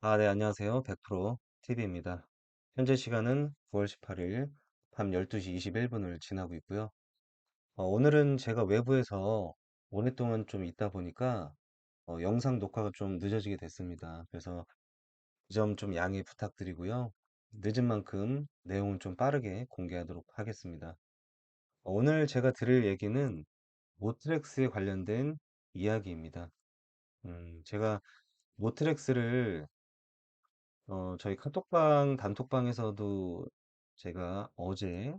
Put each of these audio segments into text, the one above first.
아, 네, 안녕하세요. 100% TV입니다. 현재 시간은 9월 18일 밤 12시 21분을 지나고 있고요. 어, 오늘은 제가 외부에서 오랫동안 좀 있다 보니까 어, 영상 녹화가 좀 늦어지게 됐습니다. 그래서 그 점 좀 양해 부탁드리고요. 늦은 만큼 내용은 좀 빠르게 공개하도록 하겠습니다. 어, 오늘 제가 드릴 얘기는 모트렉스에 관련된 이야기입니다. 음, 제가 모트렉스를 어, 저희 카톡방, 단톡방에서도 제가 어제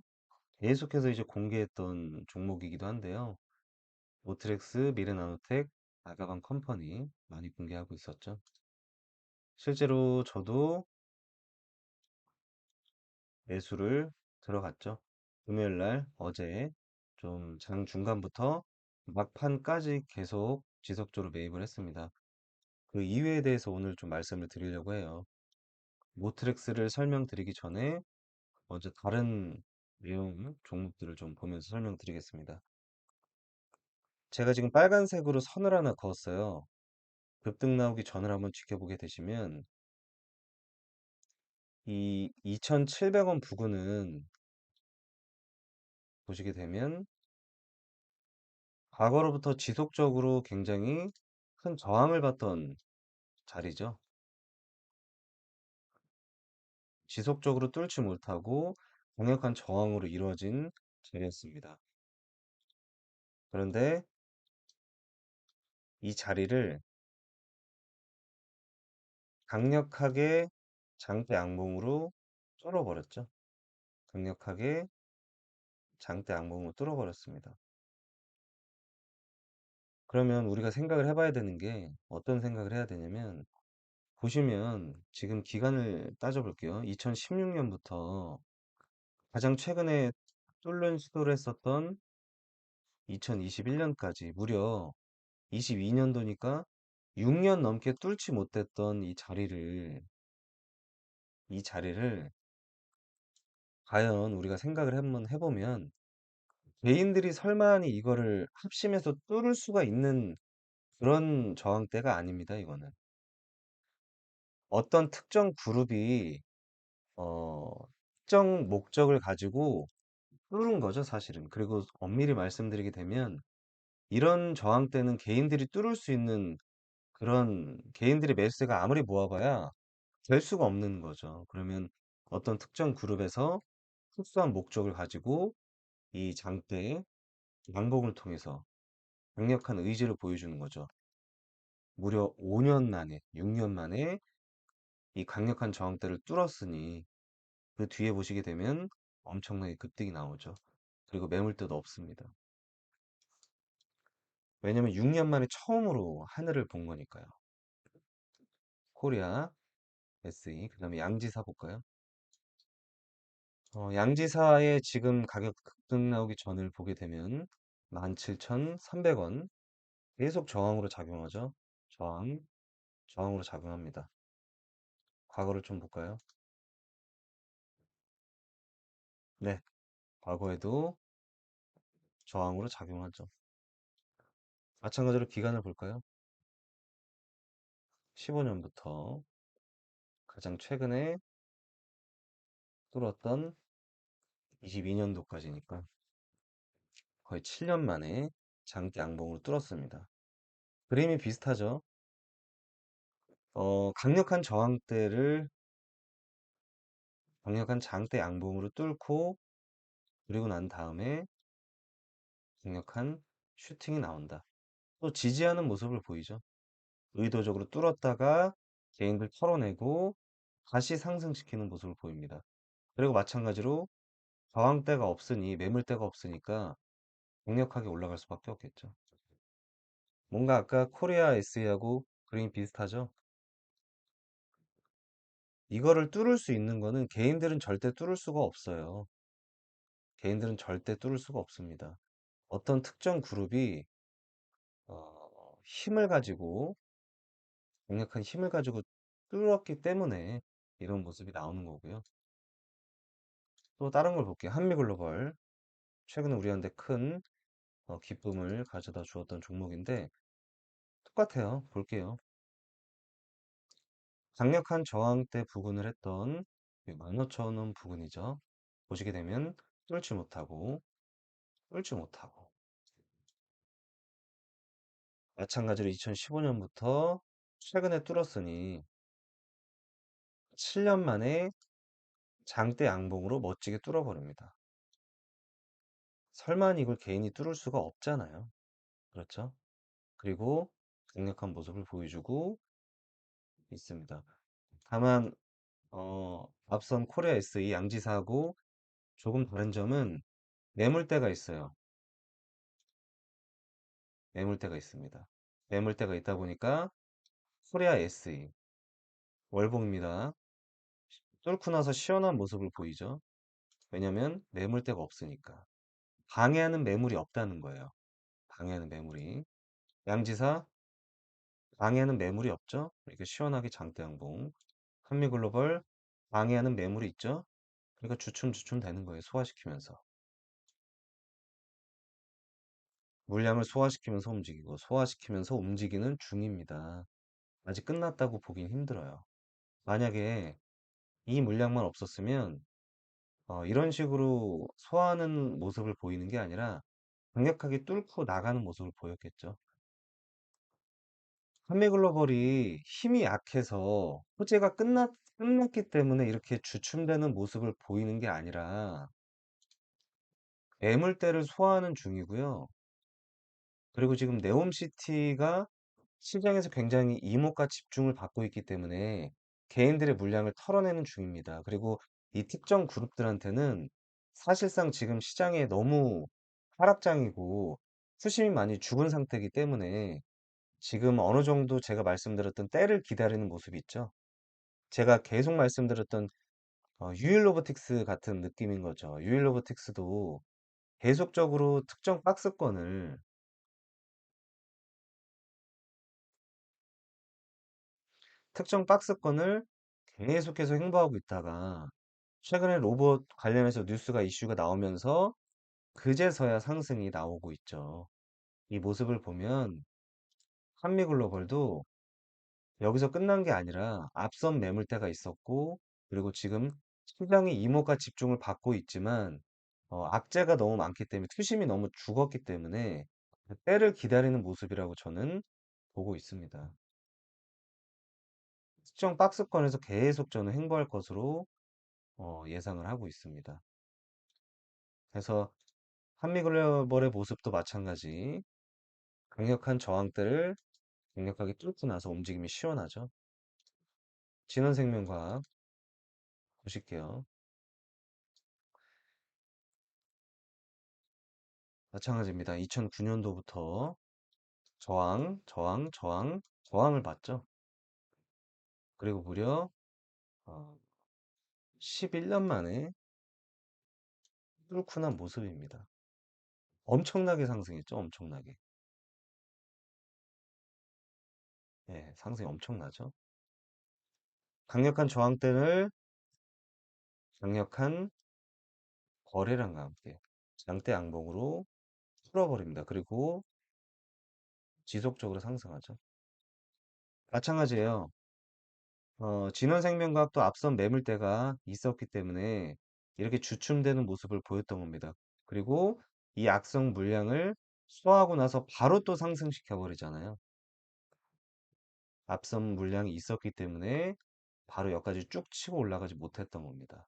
계속해서 이제 공개했던 종목이기도 한데요. 모트렉스, 미래나노텍, 아가방 컴퍼니 많이 공개하고 있었죠. 실제로 저도 매수를 들어갔죠. 금요일 날 어제 좀 장 중간부터 막판까지 계속 지속적으로 매입을 했습니다. 그 이유에 대해서 오늘 좀 말씀을 드리려고 해요. 모트렉스를 설명드리기 전에 먼저 다른 내용 종목들을 좀 보면서 설명드리겠습니다. 제가 지금 빨간색으로 선을 하나 그었어요. 급등 나오기 전을 한번 지켜보게 되시면 이 2,700원 부근은 보시게 되면 과거로부터 지속적으로 굉장히 큰 저항을 받던 자리죠. 지속적으로 뚫지 못하고 강력한 저항으로 이루어진 자리였습니다. 그런데 이 자리를 강력하게 장대 악몽으로 뚫어버렸죠. 강력하게 장대 악몽으로 뚫어버렸습니다. 그러면 우리가 생각을 해봐야 되는 게 어떤 생각을 해야 되냐면 보시면 지금 기간을 따져볼게요. 2016년부터 가장 최근에 뚫는 시도를 했었던 2021년까지 무려 22년도니까 6년 넘게 뚫지 못했던 이 자리를 이 자리를 과연 우리가 생각을 한번 해보면 개인들이 설마니 이거를 합심해서 뚫을 수가 있는 그런 저항대가 아닙니다, 이거는. 어떤 특정 그룹이, 어, 특정 목적을 가지고 뚫은 거죠, 사실은. 그리고 엄밀히 말씀드리게 되면, 이런 저항대는 개인들이 뚫을 수 있는 그런 개인들의 매수세가 아무리 모아봐야 될 수가 없는 거죠. 그러면 어떤 특정 그룹에서 특수한 목적을 가지고 이 장대의 양봉을 통해서 강력한 의지를 보여주는 거죠. 무려 5년 만에, 6년 만에 이 강력한 저항대를 뚫었으니 그 뒤에 보시게 되면 엄청나게 급등이 나오죠. 그리고 매물대도 없습니다. 왜냐면 6년 만에 처음으로 하늘을 본 거니까요. 코리아, SE, 그 다음에 양지사 볼까요? 어, 양지사의 지금 가격 급등 나오기 전을 보게 되면 17,300원 계속 저항으로 작용하죠. 저항, 저항으로 작용합니다. 과거를 좀 볼까요? 네, 과거에도 저항으로 작용하죠. 마찬가지로 기간을 볼까요? 15년부터 가장 최근에 뚫었던 22년도까지니까 거의 7년 만에 장대 양봉으로 뚫었습니다. 그림이 비슷하죠? 어, 강력한 저항대를 강력한 장대 양봉으로 뚫고 그리고 난 다음에 강력한 슈팅이 나온다. 또 지지하는 모습을 보이죠. 의도적으로 뚫었다가 개인들 털어내고 다시 상승시키는 모습을 보입니다. 그리고 마찬가지로 저항대가 없으니 매물대가 없으니까 강력하게 올라갈 수밖에 없겠죠. 뭔가 아까 코리아 SE하고 그림이 비슷하죠? 이거를 뚫을 수 있는 거는 개인들은 절대 뚫을 수가 없어요. 개인들은 절대 뚫을 수가 없습니다. 어떤 특정 그룹이 어, 힘을 가지고 강력한 힘을 가지고 뚫었기 때문에 이런 모습이 나오는 거고요. 또 다른 걸 볼게요. 한미글로벌. 최근에 우리한테 큰 어, 기쁨을 가져다 주었던 종목인데 똑같아요. 볼게요. 강력한 저항 때 부근을 했던 15,000원 부근이죠. 보시게 되면 뚫지 못하고 뚫지 못하고 마찬가지로 2015년부터 최근에 뚫었으니 7년 만에 장대 양봉으로 멋지게 뚫어버립니다. 설마 이걸 개인이 뚫을 수가 없잖아요. 그렇죠? 그리고 강력한 모습을 보여주고 있습니다. 다만 어, 앞선 코리아 SE 양지사하고 조금 다른 점은 매물대가 있어요. 매물대가 있습니다. 매물대가 있다 보니까 코리아 SE 월봉입니다. 뚫고 나서 시원한 모습을 보이죠. 왜냐면 매물대가 없으니까. 방해하는 매물이 없다는 거예요. 방해하는 매물이. 양지사 방해하는 매물이 없죠. 이렇게 시원하게 장대 양봉. 한미글로벌 방해하는 매물이 있죠. 그러니까 주춤주춤 되는 거예요. 소화시키면서. 물량을 소화시키면서 움직이고 소화시키면서 움직이는 중입니다. 아직 끝났다고 보긴 힘들어요. 만약에 이 물량만 없었으면 어, 이런 식으로 소화하는 모습을 보이는 게 아니라 강력하게 뚫고 나가는 모습을 보였겠죠. 한미글로벌이 힘이 약해서 호재가 끝났, 끝났기 때문에 이렇게 주춤되는 모습을 보이는 게 아니라 매물대를 소화하는 중이고요. 그리고 지금 네옴시티가 시장에서 굉장히 이목과 집중을 받고 있기 때문에 개인들의 물량을 털어내는 중입니다. 그리고 이 특정 그룹들한테는 사실상 지금 시장에 너무 하락장이고 수심이 많이 죽은 상태이기 때문에 지금 어느 정도 제가 말씀드렸던 때를 기다리는 모습이 있죠. 제가 계속 말씀드렸던 어, 유일 로보틱스 같은 느낌인 거죠. 유일 로보틱스도 계속적으로 특정 박스권을 특정 박스권을 계속해서 횡보하고 있다가 최근에 로봇 관련해서 뉴스가 이슈가 나오면서 그제서야 상승이 나오고 있죠. 이 모습을 보면 한미글로벌도 여기서 끝난 게 아니라 앞선 매물대가 있었고 그리고 지금 시장이 이목과 집중을 받고 있지만 어, 악재가 너무 많기 때문에 투심이 너무 죽었기 때문에 때를 기다리는 모습이라고 저는 보고 있습니다. 특정 박스권에서 계속 저는 횡보할 것으로 어, 예상을 하고 있습니다. 그래서 한미글로벌의 모습도 마찬가지 강력한 저항대를 강력하게 뚫고 나서 움직임이 시원하죠. 진원생명과학 보실게요. 마찬가지입니다. 2009년도부터 저항, 저항, 저항, 저항을 봤죠. 그리고 무려 어, 11년 만에 뚫고 난 모습입니다. 엄청나게 상승했죠. 엄청나게. 예, 상승이 엄청나죠. 강력한 저항대를 강력한 거래량과 함께 장대 양봉으로 풀어버립니다. 그리고 지속적으로 상승하죠. 마찬가지예요. 어, 진원생명과학도 앞선 매물대가 있었기 때문에 이렇게 주춤되는 모습을 보였던 겁니다. 그리고 이 악성 물량을 소화하고 나서 바로 또 상승시켜 버리잖아요. 앞선 물량이 있었기 때문에 바로 여기까지 쭉 치고 올라가지 못했던 겁니다.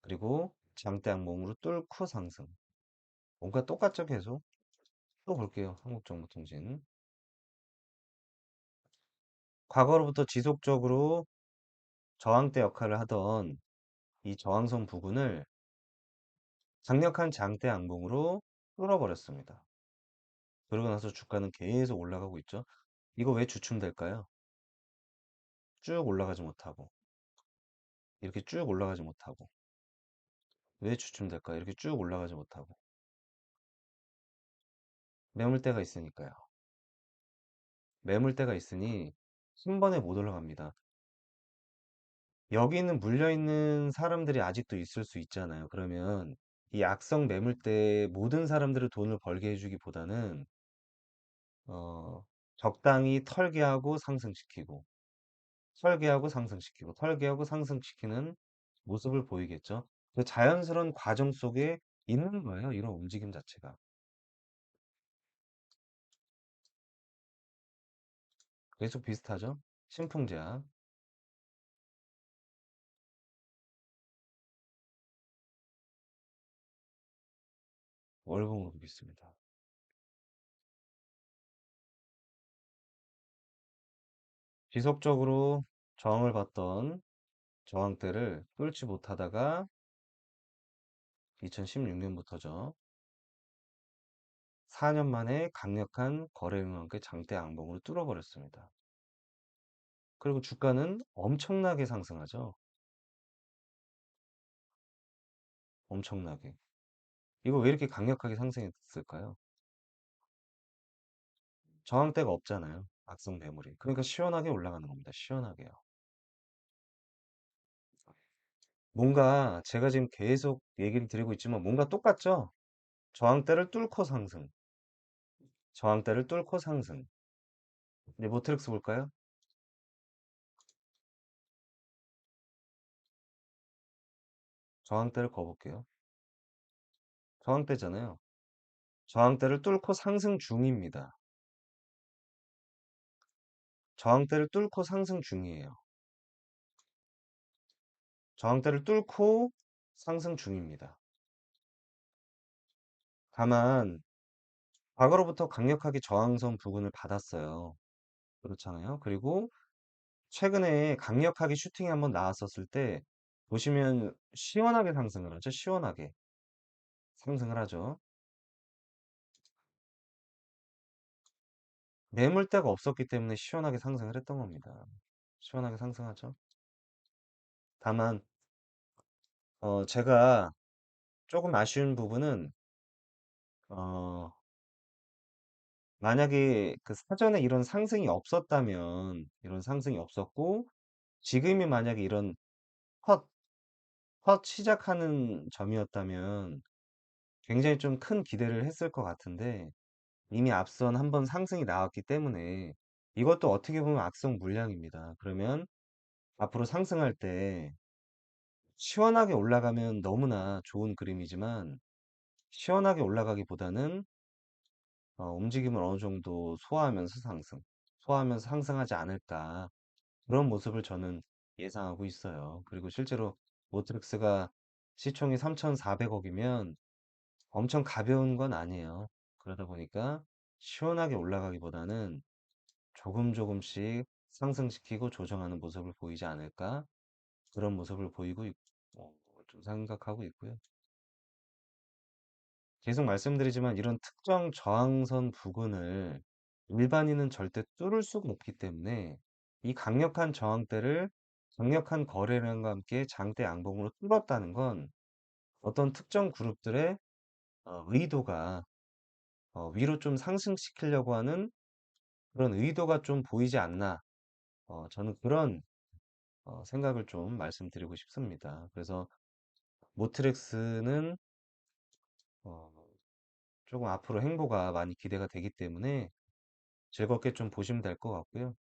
그리고 장대 악몽으로 뚫고 상승. 뭔가 똑같죠, 계속? 또 볼게요. 한국정보통신. 과거로부터 지속적으로 저항대 역할을 하던 이 저항선 부근을 강력한 장대 악몽으로 뚫어버렸습니다. 그러고 나서 주가는 계속 올라가고 있죠. 이거 왜 주춤될까요? 쭉 올라가지 못하고 이렇게 쭉 올라가지 못하고 왜 주춤될까요? 이렇게 쭉 올라가지 못하고 매물대가 있으니까요. 매물대가 있으니 한 번에 못 올라갑니다. 여기는 물려있는 사람들이 아직도 있을 수 있잖아요. 그러면 이 악성 매물대에 모든 사람들을 돈을 벌게 해주기보다는 어, 적당히 털게 하고 상승시키고 설계하고 상승시키고 설계하고 상승시키는 모습을 보이겠죠. 그 자연스러운 과정 속에 있는 거예요. 이런 움직임 자체가. 계속 비슷하죠? 신풍제약. 월봉으로 보겠습니다. 지속적으로 저항을 받던 저항대를 뚫지 못하다가 2016년부터죠. 4년 만에 강력한 거래량과 장대 양봉으로 뚫어버렸습니다. 그리고 주가는 엄청나게 상승하죠. 엄청나게. 이거 왜 이렇게 강력하게 상승했을까요? 저항대가 없잖아요. 악성 매물이. 그러니까 시원하게 올라가는 겁니다. 시원하게요. 뭔가 제가 지금 계속 얘기를 드리고 있지만 뭔가 똑같죠? 저항대를 뚫고 상승. 저항대를 뚫고 상승. 이제 모트렉스 볼까요? 저항대를 거볼게요. 저항대잖아요. 저항대를 뚫고 상승 중입니다. 저항대를 뚫고 상승 중이에요. 저항대를 뚫고 상승 중입니다. 다만 과거로부터 강력하게 저항선 부근을 받았어요. 그렇잖아요. 그리고 최근에 강력하게 슈팅이 한번 나왔었을 때 보시면 시원하게 상승을 하죠. 시원하게 상승을 하죠. 매물대가 없었기 때문에 시원하게 상승을 했던 겁니다. 시원하게 상승하죠. 다만 어, 제가 조금 아쉬운 부분은 어, 만약에 그 사전에 이런 상승이 없었다면 이런 상승이 없었고 지금이 만약에 이런 헛, 헛 시작하는 점이었다면 굉장히 좀 큰 기대를 했을 것 같은데 이미 앞선 한번 상승이 나왔기 때문에 이것도 어떻게 보면 악성 물량입니다. 그러면 앞으로 상승할 때 시원하게 올라가면 너무나 좋은 그림이지만 시원하게 올라가기보다는 어, 움직임을 어느 정도 소화하면서 상승, 소화하면서 상승하지 않을까 그런 모습을 저는 예상하고 있어요. 그리고 실제로 모트렉스가 시총이 3,400 억이면 엄청 가벼운 건 아니에요. 그러다 보니까 시원하게 올라가기보다는 조금 조금씩 상승시키고 조정하는 모습을 보이지 않을까 그런 모습을 보이고 있, 어, 좀 생각하고 있고요. 계속 말씀드리지만 이런 특정 저항선 부근을 일반인은 절대 뚫을 수가 없기 때문에 이 강력한 저항대를 강력한 거래량과 함께 장대 양봉으로 뚫었다는 건 어떤 특정 그룹들의 어, 의도가 어, 위로 좀 상승시키려고 하는 그런 의도가 좀 보이지 않나 어, 저는 그런 어, 생각을 좀 말씀드리고 싶습니다. 그래서 모트렉스는 어, 조금 앞으로 행보가 많이 기대가 되기 때문에 즐겁게 좀 보시면 될 것 같고요.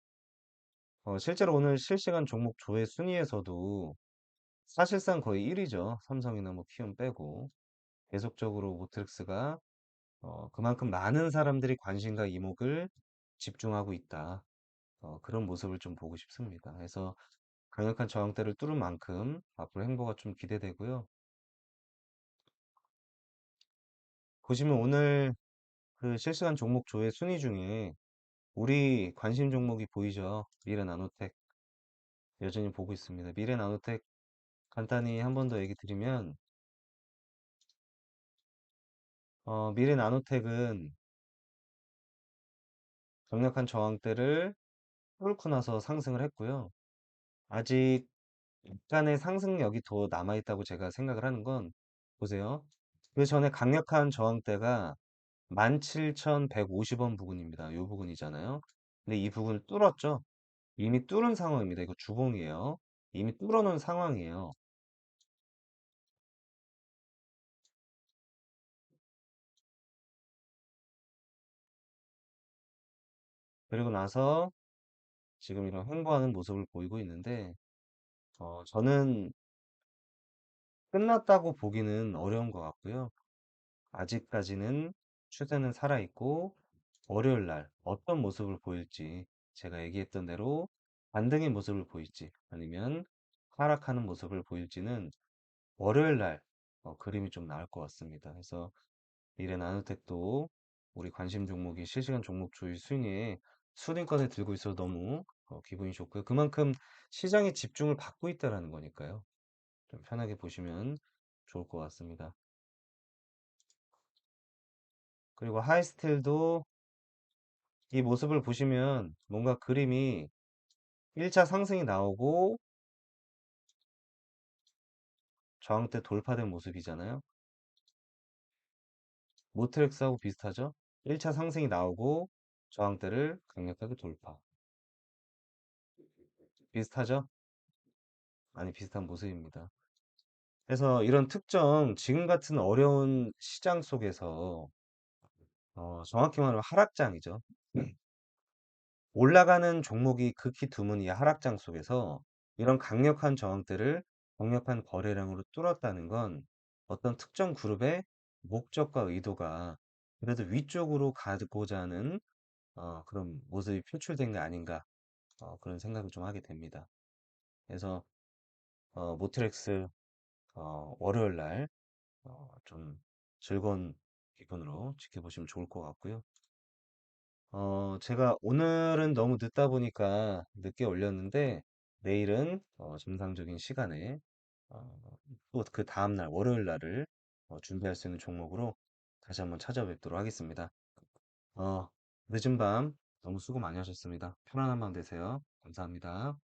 어, 실제로 오늘 실시간 종목 조회 순위에서도 사실상 거의 1위죠. 삼성이나 뭐 키움 빼고 계속적으로 모트렉스가 어, 그만큼 많은 사람들이 관심과 이목을 집중하고 있다. 어, 그런 모습을 좀 보고 싶습니다. 그래서 강력한 저항대를 뚫은 만큼 앞으로 행보가 좀 기대되고요. 보시면 오늘 그 실시간 종목 조회 순위 중에 우리 관심 종목이 보이죠? 미래 나노텍 여전히 보고 있습니다. 미래 나노텍 간단히 한 번 더 얘기 드리면 어, 미래 나노텍은 강력한 저항대를 뚫고 나서 상승을 했고요. 아직 약간의 상승력이 더 남아있다고 제가 생각을 하는 건 보세요. 그 전에 강력한 저항대가 17,150원 부근입니다. 이 부근이잖아요. 근데 이 부근을 뚫었죠. 이미 뚫은 상황입니다. 이거 주봉이에요. 이미 뚫어놓은 상황이에요. 그리고 나서 지금 이런 횡보하는 모습을 보이고 있는데, 어, 저는 끝났다고 보기는 어려운 것 같고요. 아직까지는 추세는 살아있고, 월요일 날 어떤 모습을 보일지, 제가 얘기했던 대로 반등의 모습을 보일지, 아니면 하락하는 모습을 보일지는 월요일 날 어, 그림이 좀 나올 것 같습니다. 그래서 미래 나노텍도 우리 관심 종목이 실시간 종목 조회 순위에 순위권에 들고 있어서 너무 어, 기분이 좋고요. 그만큼 시장의 집중을 받고 있다라는 거니까요. 좀 편하게 보시면 좋을 것 같습니다. 그리고 하이스텔도 이 모습을 보시면 뭔가 그림이 1차 상승이 나오고 저항대 돌파된 모습이잖아요. 모트렉스하고 비슷하죠? 1차 상승이 나오고 저항대를 강력하게 돌파. 비슷하죠? 많이 비슷한 모습입니다. 그래서 이런 특정 지금 같은 어려운 시장 속에서 어, 정확히 말하면 하락장이죠. 올라가는 종목이 극히 드문 이 하락장 속에서 이런 강력한 저항대를 강력한 거래량으로 뚫었다는 건 어떤 특정 그룹의 목적과 의도가 그래도 위쪽으로 가고자 하는 어, 그런 모습이 표출된 게 아닌가 어, 그런 생각을 좀 하게 됩니다. 그래서 어, 모트렉스 어, 월요일 날 어, 좀 즐거운 기분으로 지켜보시면 좋을 것 같고요. 어, 제가 오늘은 너무 늦다 보니까 늦게 올렸는데 내일은 어, 정상적인 시간에 어, 또그 다음 날 월요일 날을 어, 준비할 수 있는 종목으로 다시 한번 찾아뵙도록 하겠습니다. 어, 늦은 밤 너무 수고 많이 하셨습니다. 편안한 밤 되세요. 감사합니다.